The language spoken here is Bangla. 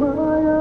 মায়া